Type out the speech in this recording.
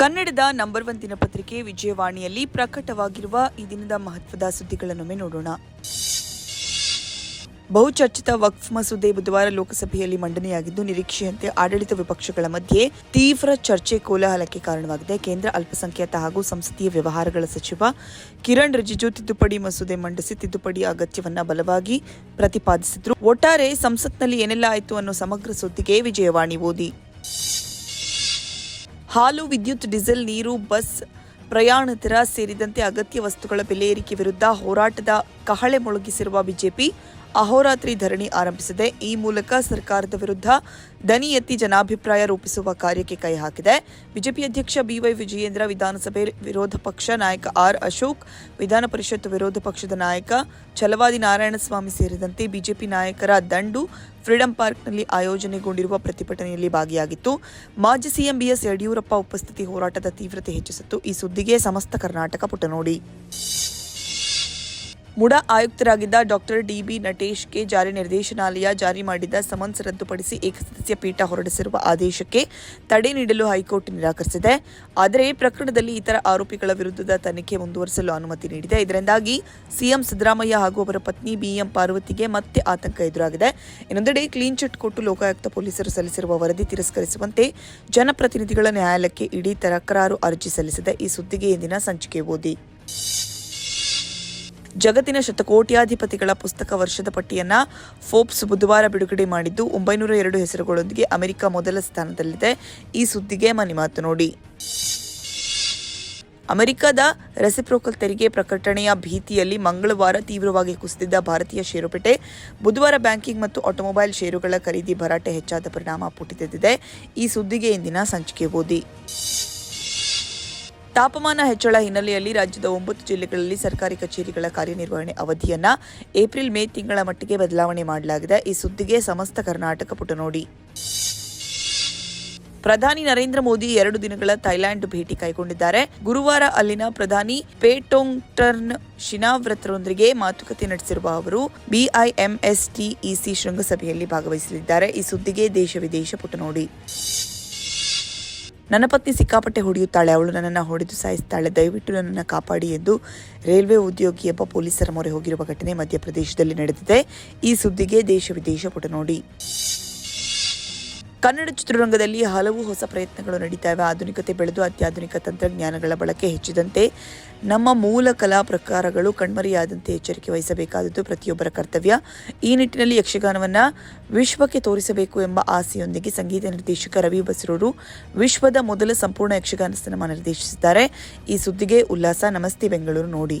ಕನ್ನಡದ number one ದಿನಪತ್ರಿಕೆ ವಿಜಯವಾಣಿಯಲ್ಲಿ ಪ್ರಕಟವಾಗಿರುವ ಈ ದಿನದ ಮಹತ್ವದ ಸುದ್ದಿಗಳನ್ನೊಮ್ಮೆ ನೋಡೋಣ. ಬಹುಚರ್ಚಿತ ವಕ್ಫ್ ಮಸೂದೆ ಬುಧವಾರ ಲೋಕಸಭೆಯಲ್ಲಿ ಮಂಡನೆಯಾಗಿದ್ದು, ನಿರೀಕ್ಷೆಯಂತೆ ಆಡಳಿತ ವಿಪಕ್ಷಗಳ ಮಧ್ಯೆ ತೀವ್ರ ಚರ್ಚೆ ಕೋಲಾಹಲಕ್ಕೆ ಕಾರಣವಾಗಿದೆ. ಕೇಂದ್ರ ಅಲ್ಪಸಂಖ್ಯಾತ ಹಾಗೂ ಸಂಸದೀಯ ವ್ಯವಹಾರಗಳ ಸಚಿವ ಕಿರಣ್ ರಿಜಿಜು ತಿದ್ದುಪಡಿ ಮಸೂದೆ ಮಂಡಿಸಿ ತಿದ್ದುಪಡಿ ಅಗತ್ಯವನ್ನ ಬಲವಾಗಿ ಪ್ರತಿಪಾದಿಸಿದ್ರು. ಒಟ್ಟಾರೆ ಸಂಸತ್ನಲ್ಲಿ ಏನೆಲ್ಲ ಆಯಿತು ಅನ್ನೋ ಸಮಗ್ರ ಸುದ್ದಿಗೆ ವಿಜಯವಾಣಿ ಓದಿ. ಹಾಲು, ವಿದ್ಯುತ್, ಡೀಸೆಲ್, ನೀರು, ಬಸ್ ಪ್ರಯಾಣಿಕರ ಸೇರಿದಂತೆ ಅಗತ್ಯ ವಸ್ತುಗಳ ಬೆಲೆ ಏರಿಕೆ ವಿರುದ್ಧ ಹೋರಾಟದ ಕಹಳೆ ಮೊಳಗಿಸಿರುವ ಬಿಜೆಪಿ. ಅಹೋರಾತ್ರಿ ಧರಣಿ ಆರಂಭಿಸಿದೆ. ಈ ಮೂಲಕ ಸರ್ಕಾರದ ವಿರುದ್ಧ ದನಿ ಎತ್ತಿ ಜನಾಭಿಪ್ರಾಯ ರೂಪಿಸುವ ಕಾರ್ಯಕ್ಕೆ ಕೈ ಹಾಕಿದೆ. ಬಿಜೆಪಿ ಅಧ್ಯಕ್ಷ ಬಿವೈ ವಿಜಯೇಂದ್ರ, ವಿಧಾನಸಭೆ ವಿರೋಧ ಪಕ್ಷ ನಾಯಕ ಆರ್ ಅಶೋಕ್, ವಿಧಾನ ಪರಿಷತ್ ವಿರೋಧ ಪಕ್ಷದ ನಾಯಕ ಛಲವಾದಿ ನಾರಾಯಣಸ್ವಾಮಿ ಸೇರಿದಂತೆ ಬಿಜೆಪಿ ನಾಯಕರ ದಂಡು ಫ್ರೀಡಂ ಪಾರ್ಕ್ನಲ್ಲಿ ಆಯೋಜನೆಗೊಂಡಿರುವ ಪ್ರತಿಭಟನೆಯಲ್ಲಿ ಭಾಗಿಯಾಗಿತ್ತು. ಮಾಜಿ ಸಿಎಂ ಬಿಎಸ್ ಯಡಿಯೂರಪ್ಪ ಉಪಸ್ಥಿತಿ ಹೋರಾಟದ ತೀವ್ರತೆ ಹೆಚ್ಚಿಸಿತ್ತು. ಈ ಸುದ್ದಿಗೆ ಸಮಸ್ತ ಕರ್ನಾಟಕ ಪುಟ ನೋಡಿ ಮುಡಾ ಆಯುಕ್ತರಾಗಿದ್ದ ಡಾಕ್ಟರ್ ಡಿಬಿ ನಟೇಶ್ಗೆ ಜಾರಿ ನಿರ್ದೇಶನಾಲಯ ಜಾರಿ ಮಾಡಿದ್ದ ಸಮನ್ಸ್ ರದ್ದುಪಡಿಸಿ ಏಕಸದಸ್ಯ ಪೀಠ ಹೊರಡಿಸಿರುವ ಆದೇಶಕ್ಕೆ ತಡೆ ನೀಡಲು ಹೈಕೋರ್ಟ್ ನಿರಾಕರಿಸಿದೆ. ಆದರೆ ಪ್ರಕರಣದಲ್ಲಿ ಇತರ ಆರೋಪಿಗಳ ವಿರುದ್ಧದ ತನಿಖೆ ಮುಂದುವರಿಸಲು ಅನುಮತಿ ನೀಡಿದೆ. ಇದರಿಂದಾಗಿ ಸಿಎಂ ಸಿದ್ದರಾಮಯ್ಯ ಹಾಗೂ ಅವರ ಪತ್ನಿ ಬಿಎಂ ಪಾರ್ವತಿಗೆ ಮತ್ತೆ ಆತಂಕ ಎದುರಾಗಿದೆ. ಇನ್ನೊಂದೆಡೆ ಕ್ಲೀನ್ ಚಿಟ್ ಕೊಟ್ಟು ಲೋಕಾಯುಕ್ತ ಪೊಲೀಸರು ಸಲ್ಲಿಸಿರುವ ವರದಿ ತಿರಸ್ಕರಿಸುವಂತೆ ಜನಪ್ರತಿನಿಧಿಗಳ ನ್ಯಾಯಾಲಯಕ್ಕೆ ಇಡೀ ತಕರಾರು ಅರ್ಜಿ ಸಲ್ಲಿಸಿದೆ. ಈ ಸುದ್ದಿಗೆ ಇಂದಿನ ಸಂಚಿಕೆ ಓದಿ. ಜಗತ್ತಿನ ಶತಕೋಟ್ಯಾಧಿಪತಿಗಳ ಪುಸ್ತಕ ವರ್ಷದ ಪಟ್ಟಿಯನ್ನ ಫೋರ್ಬ್ಸ್ ಬುಧವಾರ ಬಿಡುಗಡೆ ಮಾಡಿದ್ದು ಒಂಬೈನೂರ ಎರಡು ಹೆಸರುಗಳೊಂದಿಗೆ ಅಮೆರಿಕ ಮೊದಲ ಸ್ಥಾನದಲ್ಲಿದೆ. ಈ ಸುದ್ದಿಗೆ ಮನೆ ಮಾತು ನೋಡಿ. ಅಮೆರಿಕದ ರೆಸಿಪ್ರೋಕಲ್ ತೆರಿಗೆ ಪ್ರಕಟಣೆಯ ಭೀತಿಯಲ್ಲಿ ಮಂಗಳವಾರ ತೀವ್ರವಾಗಿ ಕುಸಿದಿದ್ದ ಭಾರತೀಯ ಷೇರುಪೇಟೆ, ಬುಧವಾರ ಬ್ಯಾಂಕಿಂಗ್ ಮತ್ತು ಆಟೋಮೊಬೈಲ್ ಷೇರುಗಳ ಖರೀದಿ ಭರಾಟೆ ಹೆಚ್ಚಾದ ಪರಿಣಾಮ ಪುಟಿದೆದ್ದಿದೆ ಈ ಸುದ್ದಿಗೆ ಇಂದಿನ ಸಂಚಿಕೆ ಓದಿ. ತಾಪಮಾನ ಹೆಚ್ಚಳ ಹಿನ್ನೆಲೆಯಲ್ಲಿ ರಾಜ್ಯದ ಒಂಬತ್ತು ಜಿಲ್ಲೆಗಳಲ್ಲಿ ಸರ್ಕಾರಿ ಕಚೇರಿಗಳ ಕಾರ್ಯನಿರ್ವಹಣೆ ಅವಧಿಯನ್ನು ಏಪ್ರಿಲ್ ಮೇ ತಿಂಗಳ ಮಟ್ಟಿಗೆ ಬದಲಾವಣೆ ಮಾಡಲಾಗಿದೆ. ಈ ಸುದ್ದಿಗೆ ಸಮಸ್ತ ಕರ್ನಾಟಕ ಪುಟ ನೋಡಿ ಪ್ರಧಾನಿ ನರೇಂದ್ರ ಮೋದಿ ಎರಡು ದಿನಗಳ ಥೈಲ್ಯಾಂಡ್ ಭೇಟಿ ಕೈಗೊಂಡಿದ್ದಾರೆ. ಗುರುವಾರ ಅಲ್ಲಿನ ಪ್ರಧಾನಿ ಪೇಟೋಂಗ್ಟರ್ನ್ ಶಿನಾವ್ರತರೊಂದಿಗೆ ಮಾತುಕತೆ ನಡೆಸಿರುವ ಅವರು, ಬಿಐಎಂಎಸ್ಟಿಇಸಿ ಶೃಂಗಸಭೆಯಲ್ಲಿ ಭಾಗವಹಿಸಲಿದ್ದಾರೆ. ಈ ಸುದ್ದಿಗೆ ದೇಶ ವಿದೇಶ ಪುಟ ನೋಡಿ ನನ್ನ ಪತ್ನಿ ಸಿಕ್ಕಾಪಟ್ಟೆ ಹೊಡೆಯುತ್ತಾಳೆ. ಅವಳು ನನ್ನನ್ನು ಹೊಡೆದು ಸಾಯಿಸ್ತಾಳೆ. ದಯವಿಟ್ಟು ನನ್ನನ್ನು ಕಾಪಾಡಿ ಎಂದು ರೈಲ್ವೆ ಉದ್ಯೋಗಿಯೊಬ್ಬ ಪೊಲೀಸರ ಮೊರೆ ಹೋಗಿರುವ ಘಟನೆ ಮಧ್ಯಪ್ರದೇಶದಲ್ಲಿ ನಡೆದಿದೆ. ಈ ಸುದ್ದಿಗೆ ದೇಶ ವಿದೇಶ ಪುಟ ನೋಡಿ. ಕನ್ನಡ ಚಿತ್ರರಂಗದಲ್ಲಿ ಹಲವು ಹೊಸ ಪ್ರಯತ್ನಗಳು ನಡೀತಾ ಇವೆ ಆಧುನಿಕತೆ ಬೆಳೆದು ಅತ್ಯಾಧುನಿಕ ತಂತ್ರಜ್ಞಾನಗಳ ಬಳಕೆ ಹೆಚ್ಚಿದಂತೆ ನಮ್ಮ ಮೂಲ ಕಲಾ ಪ್ರಕಾರಗಳು ಕಣ್ಮರೆಯಾದಂತೆ ಎಚ್ಚರಿಕೆ ವಹಿಸಬೇಕಾದದ್ದು ಪ್ರತಿಯೊಬ್ಬರ ಕರ್ತವ್ಯ. ಈ ನಿಟ್ಟಿನಲ್ಲಿ ಯಕ್ಷಗಾನವನ್ನು ವಿಶ್ವಕ್ಕೆ ತೋರಿಸಬೇಕು ಎಂಬ ಆಸೆಯೊಂದಿಗೆ ಸಂಗೀತ ನಿರ್ದೇಶಕ ರವಿ ಬಸರೂರು ವಿಶ್ವದ ಮೊದಲ ಸಂಪೂರ್ಣ ಯಕ್ಷಗಾನ ಸಿನಿಮಾ ನಿರ್ದೇಶಿಸಿದ್ದಾರೆ. ಈ ಸುದ್ದಿಗೆ ಉಲ್ಲಾಸ. ನಮಸ್ತೆ ಬೆಂಗಳೂರು ನೋಡಿ.